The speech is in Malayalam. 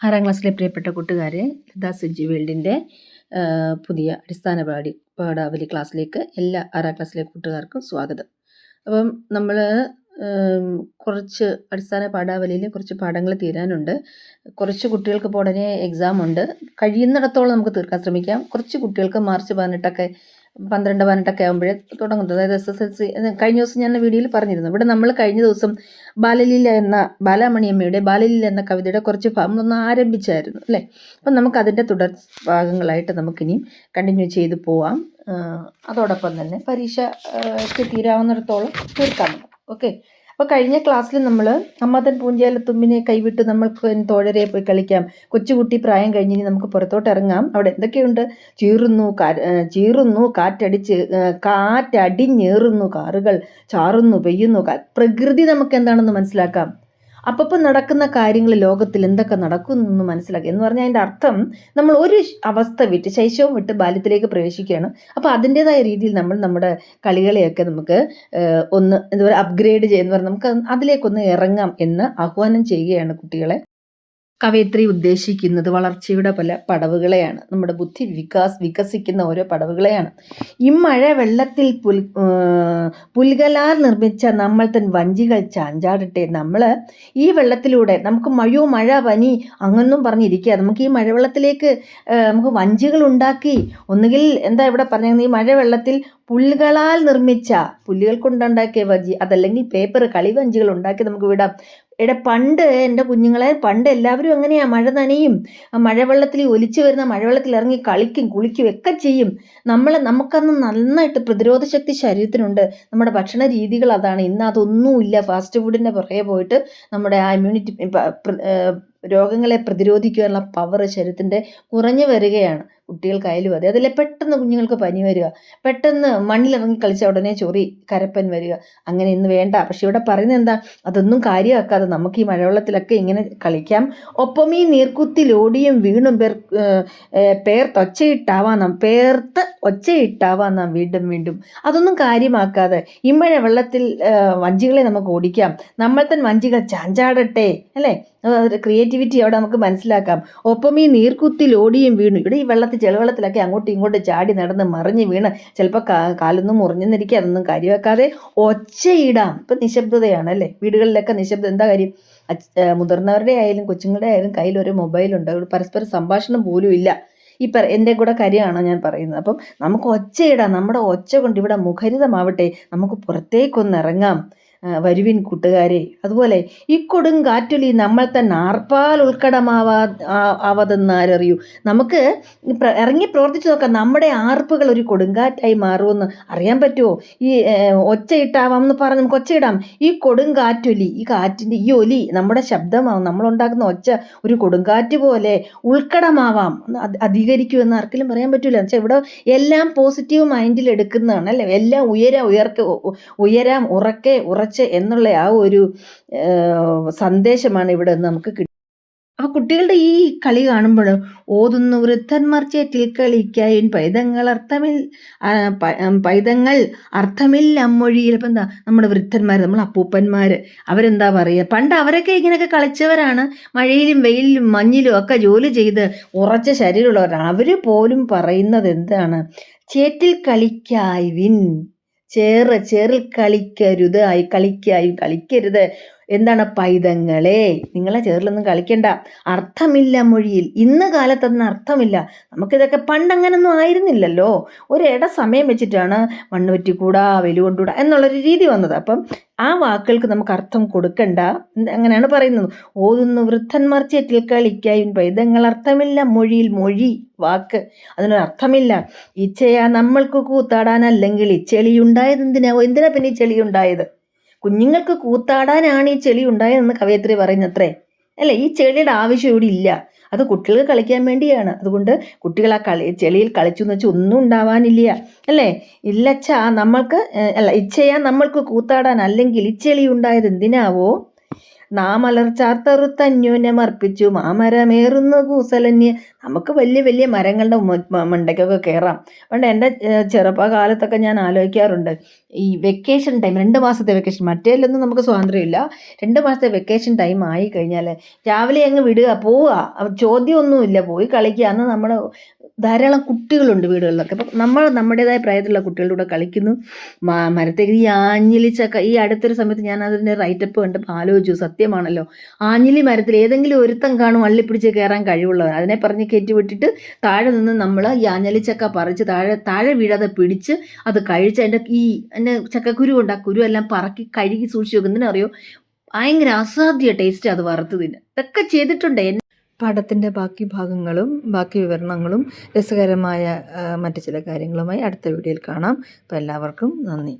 ആറാം ക്ലാസ്സിലെ പ്രിയപ്പെട്ട കൂട്ടുകാരെ ലതാ സെഞ്ചി വേൾഡിന്റെ പുതിയ അടിസ്ഥാന പാഠി പാഠാവലി ക്ലാസ്സിലേക്ക് എല്ലാ ആറാം ക്ലാസ്സിലെ കൂട്ടുകാർക്കും സ്വാഗതം. അപ്പം നമ്മൾ കുറച്ച് അടിസ്ഥാന പാഠാവലിയിൽ കുറച്ച് പാഠങ്ങൾ തീരാനുണ്ട്. കുറച്ച് കുട്ടികൾക്ക് ഇപ്പോൾ ഉടനെ എക്സാം ഉണ്ട്. കഴിയുന്നിടത്തോളം നമുക്ക് തീർക്കാൻ ശ്രമിക്കാം. കുറച്ച് കുട്ടികൾക്ക് മാർച്ച് പതിനെട്ടൊക്കെ പന്ത്രണ്ട് പതിനെട്ടൊക്കെ ആകുമ്പോഴേ തുടങ്ങുന്നത് അതായത് എസ് എസ് എൽ സി കഴിഞ്ഞ ദിവസം ഞാൻ വീഡിയോയിൽ പറഞ്ഞിരുന്നു. ഇവിടെ നമ്മൾ കഴിഞ്ഞ ദിവസം ബാലലീല എന്ന ബാലാമണിയമ്മയുടെ ബാലലീല എന്ന കവിതയുടെ കുറച്ച് ഭാഗം ഒന്ന് ആരംഭിച്ചായിരുന്നു അല്ലേ? അപ്പം നമുക്ക് അതിന്റെ തുടർ ഭാഗങ്ങളായിട്ട് നമുക്കിനിയും കണ്ടിന്യൂ ചെയ്ത് പോവാം. അതോടൊപ്പം തന്നെ പരീക്ഷയ്ക്ക് തീരാവുന്നിടത്തോളം തീർക്കാം ഓക്കെ അപ്പോൾ കഴിഞ്ഞ ക്ലാസ്സിൽ നമ്മൾ അമ്മതൻ പൂഞ്ചേലത്തുമ്പിനെ കൈവിട്ട് നമ്മൾക്ക് തോഴരെ പോയി കളിക്കാം. കൊച്ചുകുട്ടി പ്രായം കഴിഞ്ഞ് നമുക്ക് പുറത്തോട്ട് ഇറങ്ങാം. അവിടെ എന്തൊക്കെയുണ്ട്? ചീറുന്നു ചീറുന്നു കാറ്റടിച്ച് കാറ്റടിഞ്ഞേറുന്നു കാറുകൾ ചാറുന്നു പെയ്യുന്നു. പ്രകൃതി നമുക്ക് എന്താണെന്ന് മനസ്സിലാക്കാം? അപ്പം നടക്കുന്ന കാര്യങ്ങൾ ലോകത്തിൽ എന്തൊക്കെ നടക്കുന്നു മനസ്സിലാക്കി. എന്ന് പറഞ്ഞാൽ അതിന്റെ അർത്ഥം നമ്മൾ ഒരു അവസ്ഥ വിട്ട് ശൈശവം വിട്ട് ബാല്യത്തിലേക്ക് പ്രവേശിക്കുകയാണ്. അപ്പോൾ അതിന്റെതായ രീതിയിൽ നമ്മൾ നമ്മുടെ കളികളെയൊക്കെ നമുക്ക് ഒന്ന് എന്താ പറയുക അപ്ഗ്രേഡ് ചെയ്യുന്ന പറഞ്ഞാൽ നമുക്ക് അതിലേക്കൊന്ന് ഇറങ്ങാം എന്ന് ആഹ്വാനം ചെയ്യുകയാണ് കുട്ടികളെ. കവയത്രി ഉദ്ദേശിക്കുന്നത് വളർച്ചയുടെ പല പടവുകളെയാണ്. നമ്മുടെ ബുദ്ധി വികാസ് വികസിക്കുന്ന ഓരോ പടവുകളെയാണ്. ഈ മഴ വെള്ളത്തിൽ പുൽ പുൽകലാർ നിർമ്മിച്ച നമ്മൾ തൻ വഞ്ചികൾ ചാഞ്ചാടട്ടെ. നമ്മൾ ഈ വെള്ളത്തിലൂടെ നമുക്ക് മഴയോ മഴ പനി അങ്ങൊന്നും പറഞ്ഞിരിക്കുക. നമുക്ക് ഈ മഴവെള്ളത്തിലേക്ക് നമുക്ക് വഞ്ചികൾ ഉണ്ടാക്കി. ഒന്നുകിൽ എന്താ ഇവിടെ പറഞ്ഞത് ഈ മഴവെള്ളത്തിൽ പുല്ലുകളാൽ നിർമ്മിച്ച പുല്ലുകൾ കൊണ്ടുണ്ടാക്കിയ വഞ്ചി അതല്ലെങ്കിൽ പേപ്പർ കളിവഞ്ചികൾ ഉണ്ടാക്കി നമുക്ക് വിടാം. എടാ പണ്ട് എന്റെ കുഞ്ഞുങ്ങളെ പണ്ട് എല്ലാവരും അങ്ങനെയാണ് മഴ നനയും? ആ മഴവെള്ളത്തിൽ ഒലിച്ചു വരുന്ന മഴവെള്ളത്തിൽ ഇറങ്ങി കളിക്കും കുളിക്കും ഒക്കെ ചെയ്യും. നമ്മൾ നമുക്കന്ന് നന്നായിട്ട് പ്രതിരോധ ശക്തി ശരീരത്തിനുണ്ട്. നമ്മുടെ ഭക്ഷണ രീതികൾ അതാണ്. ഇന്ന് അതൊന്നുമില്ല ഫാസ്റ്റ് ഫുഡിന്റെ പുറകെ പോയിട്ട് നമ്മുടെ ആ ഇമ്മ്യൂണിറ്റി രോഗങ്ങളെ പ്രതിരോധിക്കാനുള്ള പവർ ശരീരത്തിന്റെ കുറഞ്ഞു വരികയാണ്. കുട്ടികൾക്കായാലും അതെ. അതിലെ പെട്ടെന്ന് കുഞ്ഞുങ്ങൾക്ക് പനി വരിക. പെട്ടെന്ന് മണ്ണിലിറങ്ങി കളിച്ച ഉടനെ ചൊറി കരപ്പൻ വരിക. അങ്ങനെ ഇന്ന് വേണ്ട. പക്ഷെ ഇവിടെ പറയുന്നത് എന്താ? അതൊന്നും കാര്യമാക്കാതെ നമുക്ക് ഈ മഴവെള്ളത്തിലൊക്കെ ഇങ്ങനെ കളിക്കാം. ഒപ്പം ഈ നീർക്കുത്തിലോടിയും വീണും പേർ പേർത്ത് ഒച്ചയിട്ടാവാം നാം. പേർത്ത് ഒച്ചയിട്ടാവാം നാം വീണ്ടും വീണ്ടും. അതൊന്നും കാര്യമാക്കാതെ ഇമ്മഴ മഴ വെള്ളത്തിൽ വഞ്ചികളെ നമുക്ക് ഓടിക്കാം. നമ്മൾ തന്നെ വഞ്ചികൾ ചാഞ്ചാടട്ടെ അല്ലേ? ക്രിയേറ്റിവിറ്റി അവിടെ നമുക്ക് മനസ്സിലാക്കാം. ഒപ്പം ഈ നീർക്കുത്തിൽ ഓടിയും വീണു. ഇവിടെ ഈ വെള്ളത്തിൽ ചെളവെള്ളത്തിലൊക്കെ അങ്ങോട്ടും ഇങ്ങോട്ടും ചാടി നടന്ന് മറിഞ്ഞ് വീണ്. ചിലപ്പോൾ കാലൊന്നും മുറിഞ്ഞെന്നിരിക്കുക അതൊന്നും കാര്യമാക്കാതെ ഒച്ചയിടാം. ഇപ്പം നിശബ്ദതയാണ് അല്ലേ? വീടുകളിലൊക്കെ നിശബ്ദം. എന്താ കാര്യം? മുതിർന്നവരുടെ ആയാലും കൊച്ചുങ്ങളുടെ ആയാലും കയ്യിൽ ഒരു മൊബൈലുണ്ട് പരസ്പര സംഭാഷണം പോലും ഇല്ല. ഈ പറ എന്റെ കൂടെ കാര്യമാണോ ഞാൻ പറയുന്നത്. അപ്പം നമുക്ക് ഒച്ചയിടാം. നമ്മുടെ ഒച്ച കൊണ്ട് ഇവിടെ മുഖരിതമാവട്ടെ. നമുക്ക് പുറത്തേക്കൊന്ന് ഇറങ്ങാം. വരുവിൻ കൂട്ടുകാരെ. അതുപോലെ ഈ കൊടുങ്കാറ്റൊലി നമ്മൾ തന്നെ ആർപ്പാൽ ഉൾക്കടമാവാ ആവതെന്നാരറിയൂ നമുക്ക് ഇറങ്ങി പ്രവർത്തിച്ചു നോക്കാം. നമ്മുടെ ആർപ്പുകൾ ഒരു കൊടുങ്കാറ്റായി മാറുമെന്ന് അറിയാൻ പറ്റുമോ ഈ ഒച്ചയിട്ടാവാം എന്ന് പറഞ്ഞ് നമുക്ക് ഒച്ചയിടാം. ഈ കൊടുങ്കാറ്റൊലി ഈ കാറ്റിന്റെ ഈ ഒലി നമ്മുടെ ശബ്ദമാവും നമ്മളുണ്ടാക്കുന്ന ഒച്ച ഒരു കൊടുങ്കാറ്റ് പോലെ ഉൾക്കടമാവാം. അധികരിക്കുമെന്ന് ആർക്കെങ്കിലും പറയാൻ പറ്റില്ല വെച്ചാൽ ഇവിടെ എല്ലാം പോസിറ്റീവ് മൈൻഡിൽ എടുക്കുന്നതാണ് അല്ലേ? എല്ലാം ഉയരാ ഉയർക്ക് ഉയരാം ഉറക്കെ ഉറച്ച് കുറച്ച് എന്നുള്ള ആ ഒരു സന്ദേശമാണ് ഇവിടെ നമുക്ക് കിട്ടുന്നത് അപ്പോൾ കുട്ടികളുടെ ഈ കളി കാണുമ്പോൾ ഓതുന്നു വൃദ്ധന്മാർ ചേറ്റിൽ കളിക്കായൻ പൈതങ്ങൾ അർത്ഥമിൽ പൈതങ്ങൾ അർത്ഥമില്ല അമ്മൊഴിയിൽ ഇപ്പം എന്താ നമ്മുടെ വൃദ്ധന്മാർ നമ്മൾ അപ്പൂപ്പന്മാർ അവരെന്താ പറയുക പണ്ട് അവരൊക്കെ ഇങ്ങനെയൊക്കെ കളിച്ചവരാണ്. മഴയിലും വെയിലിലും മഞ്ഞിലും ഒക്കെ ജോലി ചെയ്ത് ഉറച്ച ശരീരമുള്ളവരാണ്. അവർ പോലും പറയുന്നത് എന്താണ്? ചേറ്റിൽ കളിക്കായി വിൻ. ചേറ് ചേറിൽ കളിക്കരുത് ആയി കളിക്കായും കളിക്കരുത്. എന്താണ് പൈതങ്ങളെ? നിങ്ങളെ ചേറിലൊന്നും കളിക്കണ്ട. അർത്ഥമില്ല മൊഴിയിൽ. ഇന്ന് കാലത്തൊന്നും അർത്ഥമില്ല. നമുക്കിതൊക്കെ പണ്ടങ്ങനൊന്നും ആയിരുന്നില്ലല്ലോ. ഒരിട സമയം വെച്ചിട്ടാണ് മണ്ണ് പറ്റിക്കൂടാ വെലുകൊണ്ടൂടാ എന്നുള്ളൊരു രീതി വന്നത്. അപ്പം ആ വാക്കുകൾക്ക് നമുക്ക് അർത്ഥം കൊടുക്കണ്ട. അങ്ങനെയാണ് പറയുന്നത്. ഓതുന്നു വൃദ്ധന്മാർ ചേറ്റിൽ കളിക്കായും പൈതങ്ങൾ അർത്ഥമില്ല മൊഴിയിൽ. മൊഴി വാക്ക്. അതിനൊരു അർത്ഥമില്ല. ഇച്ഛയാ നമ്മൾക്ക് കൂത്താടാനല്ലെങ്കിൽ ഈ ചെളി ഉണ്ടായത് എന്തിനാവോ എന്തിനാ പിന്നെ ഈ ചെളി ഉണ്ടായത് കുഞ്ഞുങ്ങൾക്ക് കൂത്താടാനാണ് ഈ ചെളി ഉണ്ടായതെന്ന് കവയത്രി പറയുന്നത്രേ. അല്ലേ? ഈ ചെളിയുടെ ആവശ്യം ഇവിടെ ഇല്ല. അത് കുട്ടികൾക്ക് കളിക്കാൻ വേണ്ടിയാണ്. അതുകൊണ്ട് കുട്ടികൾ ആ കളി ചെളിയിൽ കളിച്ചു എന്ന് വെച്ചാൽ ഒന്നും ഉണ്ടാവാനില്ല. അല്ലേ? ഇല്ലച്ചാ നമ്മൾക്ക് അല്ല ഇച്ഛയാ നമ്മൾക്ക് കൂത്താടാൻ. അല്ലെങ്കിൽ ഈ ചെളി ഉണ്ടായത് എന്തിനാവോ? നാമലർച്ചാർത്തറുത്തന്യൂനമർപ്പിച്ചു മാമരമേറുന്ന കൂസലന്യ. നമുക്ക് വലിയ വലിയ മരങ്ങളുടെ മണ്ടയ്ക്കൊക്കെ കയറാം പണ്ട് എന്റെ ചെറുപ്പകാലത്തൊക്കെ ഞാൻ ആലോചിക്കാറുണ്ട്. ഈ വെക്കേഷൻ ടൈം രണ്ട് മാസത്തെ വെക്കേഷൻ മറ്റേലൊന്നും നമുക്ക് സ്വാതന്ത്ര്യമില്ല. രണ്ട് മാസത്തെ വെക്കേഷൻ ടൈം ആയി കഴിഞ്ഞാൽ രാവിലെ അങ്ങ് വിടുക പോവുക. ചോദ്യമൊന്നുമില്ല പോയി കളിക്കുക. അന്ന് നമ്മൾ ധാരാളം കുട്ടികളുണ്ട് വീടുകളിലൊക്കെ. അപ്പം നമ്മൾ നമ്മുടേതായ പ്രായത്തിലുള്ള കുട്ടികളുടെ കൂടെ കളിക്കുന്നു. മരത്തേക്ക് ഈ ആഞ്ഞിലിച്ചൊക്കെ ഈ അടുത്തൊരു സമയത്ത് ഞാൻ അതിന്റെ റൈറ്റപ്പ് കണ്ടപ്പോൾ ആലോചിച്ചു. സത്യമാണല്ലോ. ആഞ്ഞിലി മരത്തിൽ ഏതെങ്കിലും ഒരുത്തം കാണും അള്ളിപ്പിടിച്ച് കയറാൻ കഴിവുള്ളവർ അതിനെ പറഞ്ഞ് കയറ്റിവിട്ടിട്ട് താഴെ നിന്ന് നമ്മൾ ഈ ആഞ്ഞലിച്ചൊക്കെ പറിച്ച് താഴെ താഴെ വീഴാതെ പിടിച്ച് അത് കഴിച്ച് അതിന്റെ ഈ അതിന്റെ ചക്കക്കുരു ഉണ്ട് ആ കുരു എല്ലാം പറക്കി കഴുകി സൂക്ഷിച്ച് വെക്കുന്നതിന് അറിയോ? ഭയങ്കര അസാധ്യ ടേസ്റ്റ് അത് വറുത്തതിന് ഇതൊക്കെ ചെയ്തിട്ടുണ്ട്. എന്നെ പാഠത്തിന്റെ ബാക്കി ഭാഗങ്ങളും ബാക്കി വിവരണങ്ങളും രസകരമായ മറ്റു ചില കാര്യങ്ങളുമായി അടുത്ത വീഡിയോയിൽ കാണാം. അപ്പോൾ എല്ലാവർക്കും നന്ദി.